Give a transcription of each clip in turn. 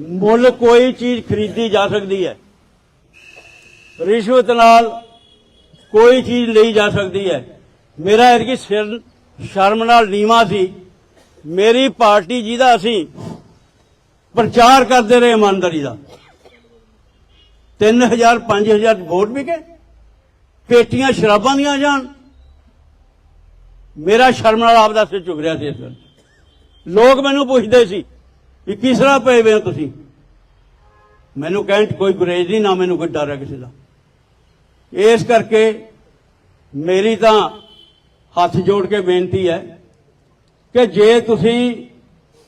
ਮੁੱਲ ਕੋਈ ਚੀਜ਼ ਖਰੀਦੀ ਜਾ ਸਕਦੀ ਹੈ। ਰਿਸ਼ਵਤ ਨਾਲ ਕੋਈ ਚੀਜ਼ ਲਈ ਜਾ ਸਕਦੀ ਹੈ। ਮੇਰਾ ਇਹ ਸਿਰ ਸ਼ਰਮ ਨਾਲ ਨੀਵਾ ਸੀ। ਮੇਰੀ ਪਾਰਟੀ ਜਿਹਦਾ ਅਸੀਂ ਪ੍ਰਚਾਰ ਕਰਦੇ ਰਹੇ ਇਮਾਨਦਾਰੀ ਦਾ। 3000 5000 ਵੋਟ ਵੀ ਗਏ। ਪੇਟੀਆਂ ਸ਼ਰਾਬਾਂ ਦੀਆਂ ਜਾਣ। ਮੇਰਾ ਸ਼ਰਮ ਨਾਲ ਆਪਦਾ ਸਿਰ ਝੁਕ ਰਿਹਾ ਸੀ ਇਸ ਵੇਲੇ। ਲੋਕ ਮੈਨੂੰ ਪੁੱਛਦੇ ਸੀ ਵੀ ਕਿਸ ਤਰ੍ਹਾਂ ਪਏ ਵੇ ਤੁਸੀਂ? ਮੈਨੂੰ ਕਹਿਣ 'ਚ ਕੋਈ ਗੁਰੇਜ਼ ਨਹੀਂ, ਨਾ ਮੈਨੂੰ ਕੋਈ ਡਰ ਹੈ ਕਿਸੇ ਦਾ। ਇਸ ਕਰਕੇ ਮੇਰੀ ਤਾਂ ਹੱਥ ਜੋੜ ਕੇ ਬੇਨਤੀ ਹੈ ਕਿ ਜੇ ਤੁਸੀਂ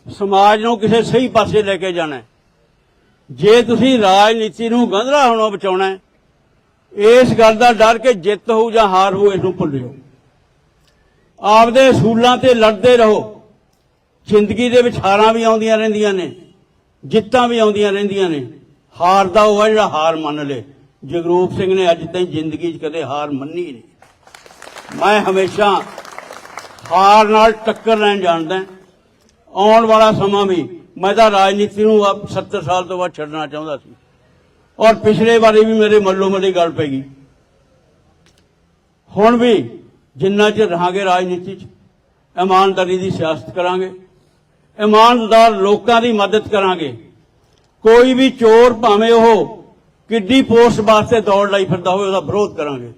ਸਮਾਜ ਨੂੰ ਕਿਸੇ ਸਹੀ ਪਾਸੇ ਲੈ ਕੇ ਜਾਣਾ ਜੇ ਤੁਸੀਂ ਰਾਜਨੀਤੀ ਨੂੰ ਗੰਧਲਾ ਹੋਣਾ ਬਚਾਉਣਾ ਇਸ ਗੱਲ ਦਾ ਡਰ ਕਿ ਜਿੱਤ ਹੋਊ ਜਾਂ ਹਾਰ ਹੋਊ, ਇਸ ਨੂੰ ਭੁੱਲ ਆਪਦੇ ਅਸੂਲਾਂ ਤੇ ਲੜਦੇ ਰਹੋ। ਜ਼ਿੰਦਗੀ ਦੇ ਵਿੱਚ ਹਾਰਾਂ ਵੀ ਆਉਂਦੀਆਂ ਰਹਿੰਦੀਆਂ ਨੇ, ਜਿੱਤਾਂ ਵੀ ਆਉਂਦੀਆਂ ਰਹਿੰਦੀਆਂ ਨੇ, ਹਾਰ ਦਾ ਉਹ ਹੈ ਜਿਹੜਾ ਹਾਰ ਮੰਨ ਲੇ। ਜਗਰੂਪ ਸਿੰਘ ਨੇ ਅੱਜ ਤਾਈਂ ਜ਼ਿੰਦਗੀ 'ਚ ਕਦੇ ਹਾਰ ਮੰਨੀ ਨਹੀਂ। ਮੈਂ ਹਮੇਸ਼ਾ ਹਾਰ ਨਾਲ ਟੱਕਰ ਲੈਣ ਜਾਣਦਾ ਆਉਣ ਵਾਲਾ ਸਮਾਂ ਵੀ ਮੈਂ ਤਾਂ ਰਾਜਨੀਤੀ ਨੂੰ ਆਪ 70 ਸਾਲ ਤੋਂ ਬਾਅਦ ਛੱਡਣਾ ਚਾਹੁੰਦਾ ਸੀ। ਔਰ ਪਿਛਲੇ ਵਾਰੀ ਵੀ ਮੇਰੇ ਮੱਲੋ ਮੱਲੀ ਗੱਲ ਪੈ ਗਈ। ਹੁਣ ਵੀ ਜਿੰਨਾ ਚਿਰ ਰਹਾਂਗੇ ਰਾਜਨੀਤੀ 'ਚ, ਇਮਾਨਦਾਰੀ ਦੀ ਸਿਆਸਤ ਕਰਾਂਗੇ। ਇਮਾਨਦਾਰ ਲੋਕਾਂ ਦੀ ਮਦਦ ਕਰਾਂਗੇ। ਕੋਈ ਵੀ ਚੋਰ ਭਾਵੇਂ ਉਹ ਕਿੱਡੀ ਪੋਸਟ ਵਾਸਤੇ ਦੌੜ ਲਾਈ ਫਿਰਦਾ ਹੋਵੇ, ਉਹਦਾ ਵਿਰੋਧ ਕਰਾਂਗੇ।